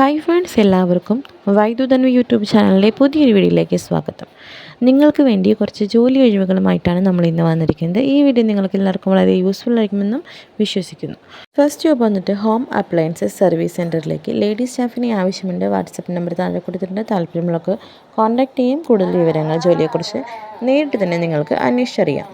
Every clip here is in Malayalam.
ഹായ് ഫ്രണ്ട്സ് എല്ലാവർക്കും വൈദ്യുതന്വ യൂട്യൂബ് ചാനലിലെ പുതിയൊരു വീഡിയോയിലേക്ക് സ്വാഗതം. നിങ്ങൾക്ക് വേണ്ടി കുറച്ച് ജോലി ഒഴിവുകളുമായിട്ടാണ് നമ്മൾ ഇന്ന് വന്നിരിക്കുന്നത്. ഈ വീഡിയോ നിങ്ങൾക്ക് എല്ലാവർക്കും വളരെ യൂസ്ഫുൾ ആയിരിക്കുമെന്നും വിശ്വസിക്കുന്നു. ഫസ്റ്റ് ജോബ് വന്നിട്ട് ഹോം അപ്ലയൻസസ് സർവീസ് സെന്ററിലേക്ക് ലേഡീസ് സ്റ്റാഫിനെ ആവശ്യമുണ്ട്. വാട്സപ്പ് നമ്പർ താഴെ കൊടുത്തിട്ടുണ്ട്. താല്പര്യമുള്ളവർക്ക് കോൺടാക്ട് ചെയ്യും. കൂടുതൽ വിവരങ്ങൾ ജോലിയെക്കുറിച്ച് നേരിട്ട് തന്നെ നിങ്ങൾക്ക് അന്വേഷിച്ചറിയാം.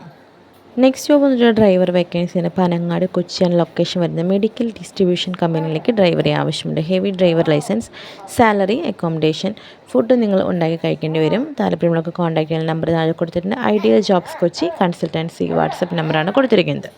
നെക്സ്റ്റ് ജോബ് വന്നിട്ട് ഡ്രൈവർ വേക്കൻസിന് പനങ്ങാട് കൊച്ചിയാണ് ലൊക്കേഷൻ വരുന്നത്. മെഡിക്കൽ ഡിസ്ട്രിബ്യൂഷൻ കമ്പനിയിലേക്ക് ഡ്രൈവറെ ആവശ്യമുണ്ട്. Heavy driver licence salary accommodation food നിങ്ങൾ ഉണ്ടാക്കി കഴിക്കേണ്ടി വരും. താല്പര്യമുള്ളവർക്ക് കോൺടാക്ട് ചെയ്യാൻ നമ്പർ താഴെ കൊടുത്തിട്ടുണ്ട്. Ideal jobs Kochi consultancy WhatsApp നമ്പറാണ് കൊടുത്തിരിക്കുന്നത്.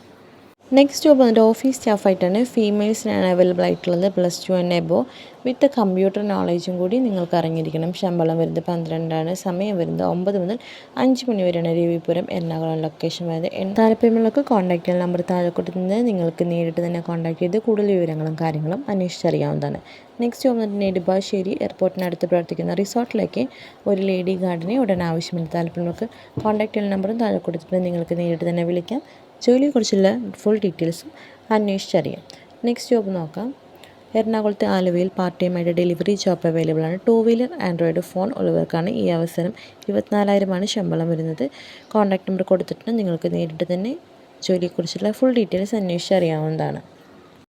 നെക്സ്റ്റ് ജോബ് വന്നിട്ട് ഓഫീസ് സ്റ്റാഫായിട്ടാണ് ഫീമെയിൽസിനാണ് അവൈലബിൾ ആയിട്ടുള്ളത് plus two and above with computer നോളേജും കൂടി നിങ്ങൾക്ക് അറിഞ്ഞിരിക്കണം. ശമ്പളം വരുന്നത് പന്ത്രണ്ടാണ് സമയം വരുന്നത് ഒമ്പത് മുതൽ അഞ്ച് മണി വരെയാണ് രവിപുരം എറണാകുളം ലൊക്കേഷൻ വരുന്നത് താല്പര്യമുള്ളവർക്ക് കോൺടാക്ട് ചെയ്യാൻ നമ്പർ താഴെ നിന്ന് നിങ്ങൾക്ക് നേരിട്ട് തന്നെ കോൺടാക്ട് ചെയ്ത് കൂടുതൽ വിവരങ്ങളും കാര്യങ്ങളും അന്വേഷിച്ചറിയാവുന്നതാണ്. നെക്സ്റ്റ് ജോബ് വന്നിട്ട് നെടുമ്പാശ്ശേരി എയർപോർട്ടിനടുത്ത് പ്രവർത്തിക്കുന്ന റിസോർട്ടിലേക്ക് ഒരു ലേഡി ഗാർഡിനെ ഉടൻ ആവശ്യമില്ല. താല്പര്യമുള്ളവർക്ക് കോൺടാക്ട് ചെയ്യുന്ന നമ്പറും താഴെ നിങ്ങൾക്ക് നേരിട്ട് തന്നെ വിളിക്കാം. ജോലിയെക്കുറിച്ചുള്ള ഫുൾ ഡീറ്റെയിൽസും അന്വേഷിച്ചറിയാം. നെക്സ്റ്റ് ജോബ് നോക്കാം. എറണാകുളത്തെ ആലുവയിൽ പാർട്ട് ടൈമായിട്ട് ഡെലിവറി ജോബ് അവൈലബിൾ ആണ്. ടു വീലർ ആൻഡ്രോയിഡ് ഫോൺ ഉള്ളവർക്കാണ് ഈ അവസരം. ഇരുപത്തിനാലായിരമാണ് ശമ്പളം വരുന്നത്. കോൺടാക്ട് നമ്പർ കൊടുത്തിട്ട് നിങ്ങൾക്ക് നേരിട്ട് തന്നെ ജോലിയെക്കുറിച്ചുള്ള ഫുൾ ഡീറ്റെയിൽസ് അന്വേഷിച്ചറിയാവുന്നതാണ്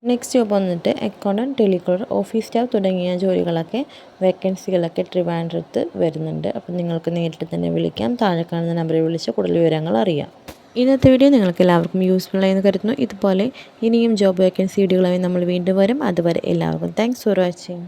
നെക്സ്റ്റ് ജോബ് വന്നിട്ട് അക്കൗണ്ടന്റ് ടെലികോളർ ഓഫീസ് സ്റ്റാഫ് തുടങ്ങിയ ജോലികളൊക്കെ വേക്കൻസികളൊക്കെ ട്രിവാൻഡ്രത്ത് വരുന്നുണ്ട്. അപ്പം നിങ്ങൾക്ക് നേരിട്ട് തന്നെ വിളിക്കാം. താഴെ കാണുന്ന നമ്പറിൽ വിളിച്ച് കൂടുതൽ വിവരങ്ങൾ അറിയാം. ഇന്നത്തെ വീഡിയോ നിങ്ങൾക്ക് എല്ലാവർക്കും യൂസ്ഫുൾ ആയെന്ന് കരുതുന്നു. ഇതുപോലെ ഇനിയും ജോബ് വേക്കൻസി വീഡിയോകളായി നമ്മൾ വീണ്ടും വരും. അതുവരെ എല്ലാവർക്കും താങ്ക്സ് ഫോർ വാച്ചിങ്